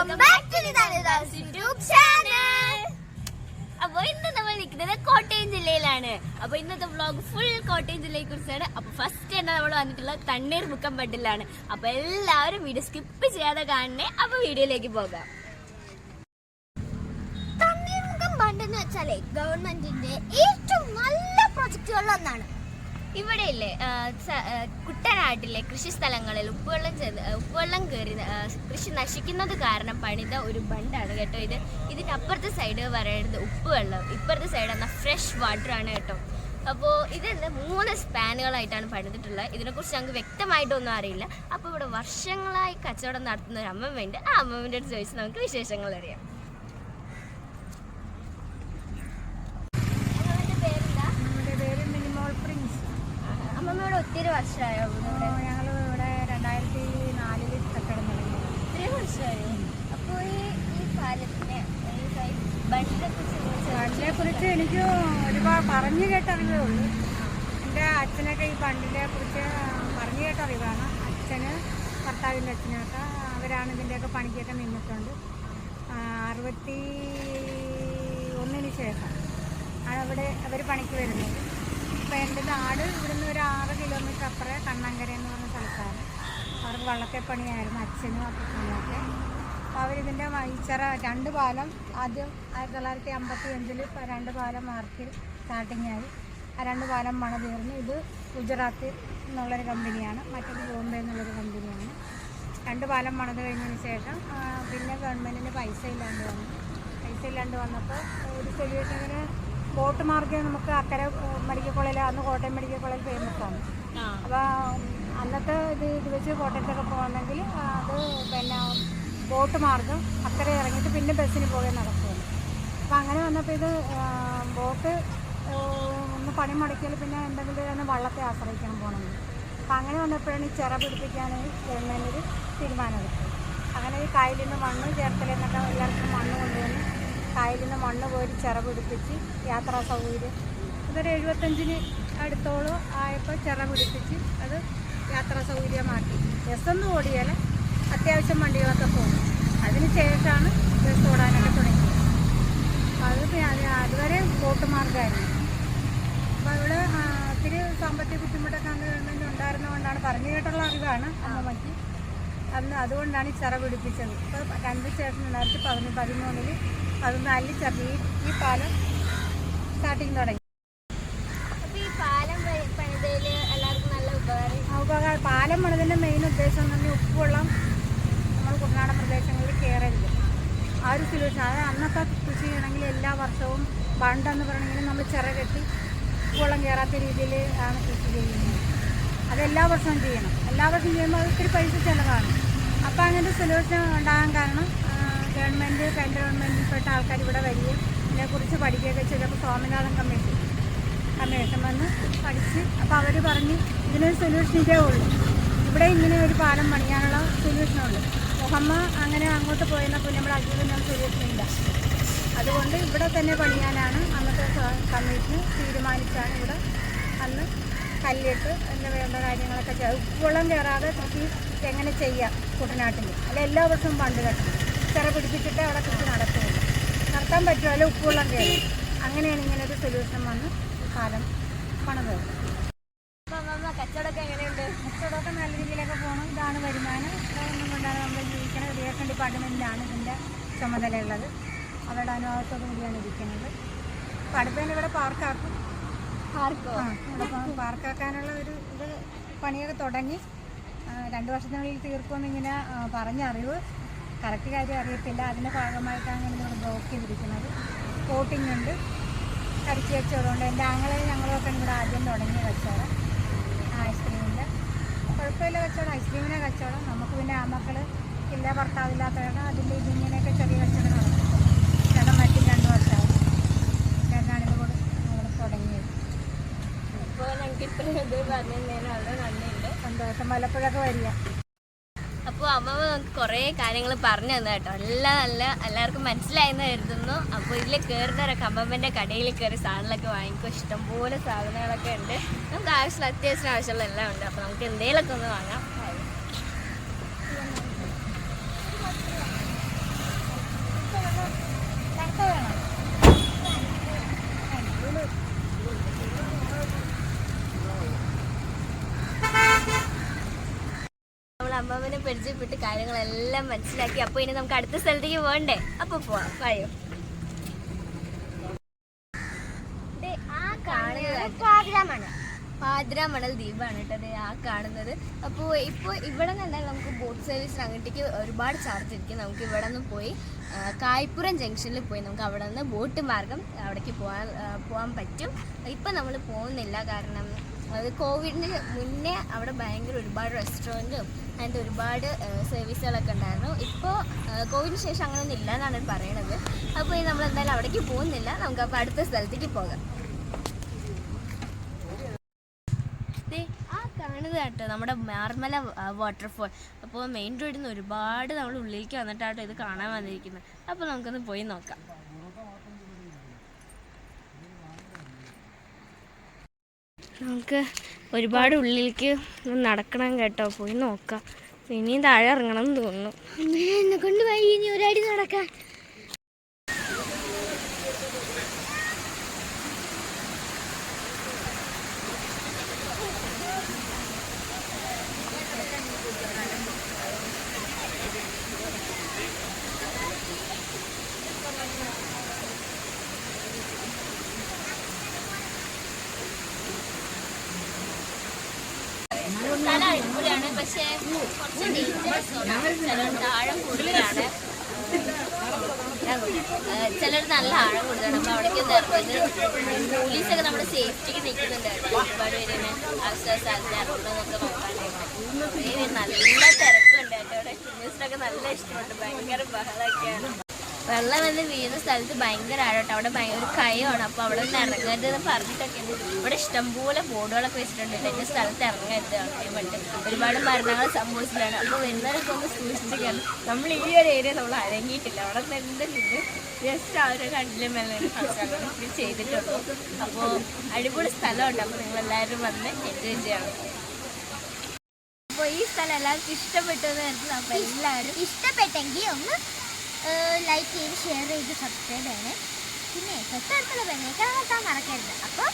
Welcome back to നിതാനിതാസ് YouTube channel അപ്പൊ ഇന്ന് നമ്മൾ നിൽക്കുന്നത് കോട്ടയം ജില്ലയിലാണ്. അപ്പോൾ ഇന്നത്തെ വ്ളോഗ് ഫുൾ കോട്ടയം ജില്ലയെ കുറിച്ചാണ്. അപ്പൊ ഫസ്റ്റ് തന്നെ നമ്മൾ വന്നിട്ടുള്ളത് തണ്ണീർ മുക്കം ബണ്ടിലാണ് അപ്പൊ എല്ലാവരും വീഡിയോ സ്കിപ്പ് ചെയ്യാതെ കാണണേ. അപ്പൊ വീഡിയോയിലേക്ക് പോകാം. തണ്ണീർമുഖം ബണ്ട് എന്ന് വെച്ചാലേ ഗവൺമെന്റിന്റെ ഏറ്റവും നല്ല പ്രൊജക്റ്റുകളിൽ ഒന്നാണ്. ഇവിടെ ഇല്ലേ കുട്ടനാട്ടിലെ കൃഷി സ്ഥലങ്ങളിൽ ഉപ്പുവെള്ളം ഉപ്പുവെള്ളം കയറി കൃഷി നശിക്കുന്നത് കാരണം പണിത ഒരു ബണ്ടാണ് കേട്ടോ ഇത്. ഇതിന്റെ അപ്പുറത്തെ സൈഡ് പറയുന്നത് ഉപ്പുവെള്ളം. ഇപ്പുറത്തെ സൈഡ് എന്നാൽ ഫ്രഷ് വാട്ടർ ആണ് കേട്ടോ. അപ്പോൾ ഇതിന് മൂന്ന് സ്പാനുകളായിട്ടാണ് പണിതിട്ടുള്ളത്. ഇതിനെക്കുറിച്ച് ഞങ്ങൾക്ക് വ്യക്തമായിട്ടൊന്നും അറിയില്ല. അപ്പോൾ ഇവിടെ വർഷങ്ങളായി കച്ചവടം നടത്തുന്ന ഒരു വേണ്ടി ആ അമ്മമ്മന്റെ അടുത്ത് ചോദിച്ച് നമുക്ക് വിശേഷങ്ങൾ അറിയാം. വർഷമായോ? ഞങ്ങൾ ഇവിടെ രണ്ടായിരത്തി നാലിൽ കെട്ടിടം തുടങ്ങി. ഇത്രയും വർഷമായോ? അപ്പോൾ ഈ ഈ പാലത്തിനെ ഈ ബണ്ടിനെ കുറിച്ച് ബണ്ടിനെ കുറിച്ച് എനിക്ക് ഒരുപാട് പറഞ്ഞു കേട്ട അറിവേ ഉള്ളൂ. എന്റെ അച്ഛനൊക്കെ ഈ ബണ്ടിനെ കുറിച്ച് പറഞ്ഞു കേട്ട അറിവാണ്. അച്ഛന് ഭർത്താവിന്റെ അച്ഛനൊക്കെ അവരാണ് ഇതിന്റെയൊക്കെ പണിക്കൊക്കെ നിന്നിട്ടുണ്ട്. അറുപത്തി ഒന്നിന് ശേഷം ആണ് അവിടെ അവർ പണിക്ക് വരുന്നത്. അപ്പോൾ എന്റെ നാട് ഇവിടുന്ന് ഒരു ആറ് കിലോമീറ്റർ അപ്പുറം കണ്ണങ്കര എന്ന് പറഞ്ഞ സ്ഥലത്താണ്. അവർക്ക് വള്ളത്തെ പണിയായിരുന്നു അച്ഛനും അപ്പനൊക്കെ അപ്പോൾ അവരിതിന്റെ വൈച്ചറ രണ്ട് പാലം ആദ്യം ആയിരത്തി തൊള്ളായിരത്തി അമ്പത്തി അഞ്ചിൽ രണ്ട് പാലം മാർക്കിൽ സ്റ്റാർട്ടിങ് ആയി. ആ രണ്ട് പാലം മണ തീർന്നു ഇത് ഗുജറാത്തിൽ എന്നുള്ളൊരു കമ്പനിയാണ് മറ്റൊരു ബോംബെ എന്നുള്ളൊരു കമ്പനിയാണ് രണ്ട് പാലം പണിത് കഴിഞ്ഞതിന് ശേഷം പിന്നെ ഗവൺമെന്റിന് പൈസ ഇല്ലാണ്ട് വന്നു. പൈസ ഇല്ലാണ്ട് വന്നപ്പോൾ ഒരു സൊല്യൂഷന് ബോട്ട് മാർഗം നമുക്ക് അക്കരെ മെഡിക്കൽ കോളേജിൽ അന്ന് കോട്ടയം മെഡിക്കൽ കോളേജ് ഫേമസ് ആണ്. അപ്പോൾ അന്നത്തെ ഇത് ഇത് വെച്ച് കോട്ടയത്തൊക്കെ പോകണമെങ്കിൽ അത് പിന്നെ ബോട്ട് മാർഗം അക്കരെ ഇറങ്ങിയിട്ട് പിന്നെ ബസ്സിന് പോകേ നടക്കുകയാണ്. അപ്പോൾ അങ്ങനെ വന്നപ്പോൾ ഇത് ബോട്ട് ഒന്ന് പണി മുടക്കിയാൽ പിന്നെ എന്തെങ്കിലും ഒന്ന് വള്ളത്തെ ആശ്രയിക്കണം പോകണമെങ്കിൽ അപ്പോൾ അങ്ങനെ വന്നപ്പോഴാണ് ഈ ചിറ പിടിപ്പിക്കാൻ ഗവൺമെന്റ് ഒരു തീരുമാനമെടുത്തത് അങ്ങനെ ഈ കായലിൽ നിന്ന് മണ്ണ് ചേർത്തലിൽ നിന്നൊക്കെ എല്ലാവർക്കും മണ്ണ് കൊണ്ടുവന്ന് കായലിൽ നിന്ന് മണ്ണ് കോരി ചിറ പിടിപ്പിച്ച് യാത്രാ സൗകര്യം. ഇതൊരു എഴുപത്തഞ്ചിന് അടുത്തോളം ആയപ്പോൾ ചിറപിടിപ്പിച്ച് അത് യാത്രാ സൗകര്യമാക്കി. ബസ്സൊന്നും ഓടിയാൽ അത്യാവശ്യം വണ്ടികളൊക്കെ പോകും. അതിന് ശേഷമാണ് ബസ് ഓടാനൊക്കെ തുടങ്ങിയത്. അത് അതുവരെ ബോട്ട് മാർഗമായിരുന്നു അപ്പോൾ ഇവിടെ ഒത്തിരി സാമ്പത്തിക ബുദ്ധിമുട്ടൊക്കെ അന്ന് ഗവൺമെന്റ് ഉണ്ടായിരുന്നതുകൊണ്ടാണ് പറഞ്ഞു കേട്ടുള്ള അറിവാണ് അമ്മമ്മയ്ക്ക്. അന്ന് അതുകൊണ്ടാണ് ഈ ചിറ പിടിപ്പിച്ചത്. ഇപ്പോൾ രണ്ട് സ്റ്റേഷൻ രണ്ടായിരത്തി പതിനൊന്ന് പതിമൂന്നിൽ പതിനാലിൽ ചിറ ഈ ഈ പാലം സ്റ്റാർട്ടിങ് തുടങ്ങി. അപ്പോൾ ഈ പാലം പ- എല്ലാവർക്കും നല്ല ഉപകാരം. ഉപകാര. പാലം പണിതിന്റെ മെയിൻ ഉദ്ദേശം എന്ന് പറഞ്ഞാൽ ഉപ്പുവെള്ളം നമ്മൾ കുട്ടനാടൻ പ്രദേശങ്ങളിൽ കയറരുത് ആ ഒരു സൊല്യൂഷൻ അത് അന്നത്തെ കൃഷി ചെയ്യണമെങ്കിൽ എല്ലാ വർഷവും പണ്ടെന്ന് പറയണമെങ്കിൽ നമ്മൾ ചിറ കെട്ടി ഉപ്പുവെള്ളം കയറാത്ത രീതിയിൽ ആണ് കൃഷി ചെയ്യുന്നത്. അത് എല്ലാ വർഷവും ചെയ്യണം. എല്ലാ വർഷവും ചെയ്യുമ്പോൾ അത് ഒത്തിരി പൈസ ചിലവാണ്. അപ്പോൾ അങ്ങനത്തെ സൊല്യൂഷൻ ഉണ്ടാകാൻ കാരണം ഗവൺമെന്റ് കേന്ദ്ര ഗവൺമെന്റിൽപ്പെട്ട ആൾക്കാർ ഇവിടെ വരികയും ഇതിനെക്കുറിച്ച് പഠിക്കുകയൊക്കെ ചെയ്തപ്പോൾ സ്വാമിനാഥൻ കമ്മീഷൻ കമ്മീഷൻ വന്ന് പഠിച്ച് അപ്പോൾ അവർ പറഞ്ഞ് ഇതിനൊരു സൊല്യൂഷൻ ഇതേ ഉള്ളൂ. ഇവിടെ ഇങ്ങനെ ഒരു പാലം പണിയാനുള്ള സൊല്യൂഷനുള്ളൂ മുഹമ്മ അങ്ങനെ അങ്ങോട്ട് പോയപ്പോൾ നമ്മുടെ അജീവിനൊന്നും സൊല്യൂഷൻ ഇല്ല. അതുകൊണ്ട് ഇവിടെ തന്നെ പണിയാനാണ് അന്നത്തെ കമ്മീഷൻ തീരുമാനിച്ചാണ് ഇവിടെ അന്ന് കല്ലിട്ട് എന്ന് വേണ്ട കാര്യങ്ങളൊക്കെ ചെയ്യാം ഉപ്പുവെള്ളം കയറാതെ കൃഷി എങ്ങനെ ചെയ്യാം കുട്ടനാട്ടിൽ അല്ല എല്ലാ വർഷവും പണ്ട് കെട്ടണം. ചിറ പിടിപ്പിച്ചിട്ട് അവിടെ കൃഷി നടത്തുള്ളൂ നടത്താൻ പറ്റുമല്ലോ ഉപ്പുവെള്ളം കയറി. അങ്ങനെയാണ് ഇങ്ങനെ ഒരു സൊല്യൂഷൻ വന്ന് കാലം പണത് കച്ചവടമൊക്കെ എങ്ങനെയുണ്ട്? കച്ചവടമൊക്കെ നല്ല രീതിയിലൊക്കെ പോകണം ഇതാണ് വരുമാനം. ഇതൊന്നും കൊണ്ടാണ് നമ്മൾ ജീവിക്കുന്നത് റീഷൻ ഡിപ്പാർട്ട്മെന്റിലാണ് ഇതിന്റെ ചുമതലയുള്ളത്. അവരുടെ അനുഭവത്തോടു കൂടിയാണ് ഇരിക്കുന്നത്. അടുത്ത് ഇവിടെ പാർക്കാക്കും. പാർക്കാക്കാനുള്ള ഒരു ഇത് പണിയൊക്കെ തുടങ്ങി. രണ്ടു വർഷത്തിനുള്ളിൽ തീർക്കുമെന്ന് ഇങ്ങനെ ആ, പറഞ്ഞ അറിവ്. കറക്റ്റ് കാര്യം അറിയത്തില്ല. അതിന്റെ ഭാഗമായിട്ടാണ് നമ്മൾ ബ്ലോക്ക് ചെയ്തിരിക്കുന്നത്. കോട്ടിംഗ് ഉണ്ട്. കരിച്ചു വെച്ചതുകൊണ്ട് എന്റെ ആങ്ങളെ ഞങ്ങളൊക്കെ ഇവിടെ ആദ്യം തുടങ്ങിയ കച്ചവടം. ഐസ്ക്രീമിന്റെ കുഴപ്പമില്ല കച്ചവടം. ഐസ്ക്രീമിനെ കച്ചവടം. നമുക്ക് പിന്നെ ആ മക്കൾ ഇല്ല ഭർത്താവില്ലാത്തവരാണ്. അതിന്റെ ഇതിങ്ങനെയൊക്കെ ചെറിയ കച്ചവടം നടക്കും ചേട്ടൻ മറ്റും രണ്ട് വർഷമാവും ചേട്ടനാണിത് കൂടെ ഇവിടെ തുടങ്ങിയത്. ഇപ്പോൾ ഞങ്ങൾക്ക് ഇത്രയും ഇത് പറഞ്ഞു നല്ല നല്ല നന്ദിയുണ്ട്. സന്തോഷം. വല്ലപ്പോഴൊക്കെ വരിക. അപ്പോൾ അമ്മ നമുക്ക് കുറേ കാര്യങ്ങൾ പറഞ്ഞു തന്നു കേട്ടോ. എല്ലാം നല്ല എല്ലാവർക്കും മനസ്സിലായെന്ന് കരുതുന്നു. അപ്പോൾ ഇതിൽ കയറുന്നവരൊക്കെ അമ്മമ്മന്റെ കടയിൽ കയറി സാധനങ്ങളൊക്കെ വാങ്ങിക്കും. ഇഷ്ടംപോലെ സാധനങ്ങളൊക്കെ ഉണ്ട്. നമുക്ക് ആവശ്യമുള്ള അത്യാവശ്യം ആവശ്യമുള്ള എല്ലാം ഉണ്ട്. അപ്പോൾ നമുക്ക് എന്തെങ്കിലുമൊക്കെ ഒന്ന് വാങ്ങാം. അമ്മാവനെ പരിചയപ്പെട്ട് കാര്യങ്ങളെല്ലാം മനസ്സിലാക്കി. അപ്പോൾ ഇനി നമുക്ക് അടുത്ത സ്ഥലത്തേക്ക് പോകണ്ടേ? അപ്പോൾ പോവാം. പറയോ. ദേ, മണൽ ദ്വീപാണ് കേട്ടത് ആ കാണുന്നത്. അപ്പോൾ ഇപ്പോൾ ഇവിടെ നിന്ന് നമുക്ക് ബോട്ട് സർവീസ് അങ്ങോട്ടേക്ക് ഒരുപാട് ചാർജ് ഇരിക്കും. നമുക്ക് ഇവിടെ നിന്ന് പോയി കായ്പുരം ജംഗ്ഷനിൽ പോയി നമുക്ക് അവിടെ നിന്ന് ബോട്ട് മാർഗം അവിടേക്ക് പോകാൻ പോകാൻ പറ്റും. ഇപ്പം നമ്മൾ പോകുന്നില്ല. കാരണം അത് കോവിഡിന് മുന്നേ അവിടെ ഭയങ്കര ഒരുപാട് റെസ്റ്റോറന്റും അങ്ങനത്തെ ഒരുപാട് സർവീസുകളൊക്കെ ഉണ്ടായിരുന്നു. ഇപ്പോൾ കോവിഡിന് ശേഷം അങ്ങനെയൊന്നും ഇല്ല എന്നാണ് പറയണത്. അപ്പോൾ ഇനി നമ്മൾ എന്തായാലും അവിടേക്ക് പോകുന്നില്ല. നമുക്ക് അപ്പോൾ അടുത്ത സ്ഥലത്തേക്ക് പോകാം. ദേ, ആ കാണുന്നത് കേട്ടോ നമ്മുടെ മാർമല വാട്ടർഫോൾ അപ്പോൾ മെയിൻ റോഡിൽ നിന്ന് ഒരുപാട് നമ്മൾ ഉള്ളിലേക്ക് വന്നിട്ടാട്ടോ ഇത് കാണാൻ വന്നിരിക്കുന്നത്. അപ്പോൾ നമുക്കൊന്ന് പോയി നോക്കാം. നമുക്ക് ഒരുപാട് ഉള്ളിലേക്ക് നടക്കണം കേട്ടോ. പോയി നോക്കാം. ഇനിയും താഴെ ഇറങ്ങണം എന്ന് തോന്നുന്നു. എന്നെ കൊണ്ട് വൈ ഇനി ഒരടി നടക്കാൻ. സ്ഥലം ചിലർക്ക് ആഴം കൂടുതലാണ് ചിലർ നല്ല ആഴം കൂടുതലാണ്. അപ്പോൾ അവിടേക്ക് ഇറങ്ങുന്നത് പോലീസൊക്കെ നമ്മുടെ സേഫ്റ്റിക്ക് നിൽക്കുന്നുണ്ടായിരുന്നു. ഒരുപാട് പേര് ഇങ്ങനെ അവസ്ഥ സ്ഥലത്ത് ഇറങ്ങുന്നതൊക്കെ നോക്കാനായിട്ട്. നല്ല തിരക്കുണ്ട് കേട്ടോ. അവിടെ ടൂറിസ്റ്റൊക്കെ നല്ല ഇഷ്ടമുണ്ട്. ഭയങ്കര ബഹളമൊക്കെയാണ്. വെള്ളം വന്ന് വീഴുന്ന സ്ഥലത്ത് ഭയങ്കര ആഴോട്ടോ. അവിടെ ഭയങ്കര ഒരു കയമാണ്. അപ്പോൾ അവിടെ നിന്ന് ഇറങ്ങരുത് എന്ന് പറഞ്ഞിട്ടൊക്കെ ഇവിടെ ഇഷ്ടംപോലെ ബോർഡുകളൊക്കെ വെച്ചിട്ടുണ്ട്. എന്റെ സ്ഥലത്ത് ഇറങ്ങരുത്. അങ്ങനെ ഒരുപാട് മരണങ്ങൾ സംഭവിച്ചിട്ടാണ്. അപ്പോൾ വരുന്നവരൊക്കെ ഒന്ന് സൂക്ഷിച്ച് നമ്മൾ ഈ ഒരു ഏരിയ നമ്മൾ അരങ്ങിയിട്ടില്ല അവിടെ നിന്ന് എന്തെങ്കിലും ജസ്റ്റ് ആ ഒരു കണ്ടിലും ഇത് ചെയ്തിട്ടുള്ളൂ. അപ്പോൾ അടിപൊളി സ്ഥലമുണ്ട്. അപ്പോൾ നിങ്ങളെല്ലാവരും വന്ന് എൻജോയ് ചെയ്യണം. അപ്പോൾ ഈ സ്ഥലം എല്ലാവർക്കും ഇഷ്ടപ്പെട്ടു എന്ന് അപ്പോൾ എല്ലാവരും ഇഷ്ടപ്പെട്ടെങ്കിൽ ഒന്ന് ലൈക്ക് ചെയ്ത് ഷെയർ ചെയ്ത് സബ്സ്ക്രൈബ് ചെയ്യണേ. പിന്നെ തൊട്ടടുത്തുള്ള ബെല്ലേക്കാൻ മറക്കരുത്. അപ്പോൾ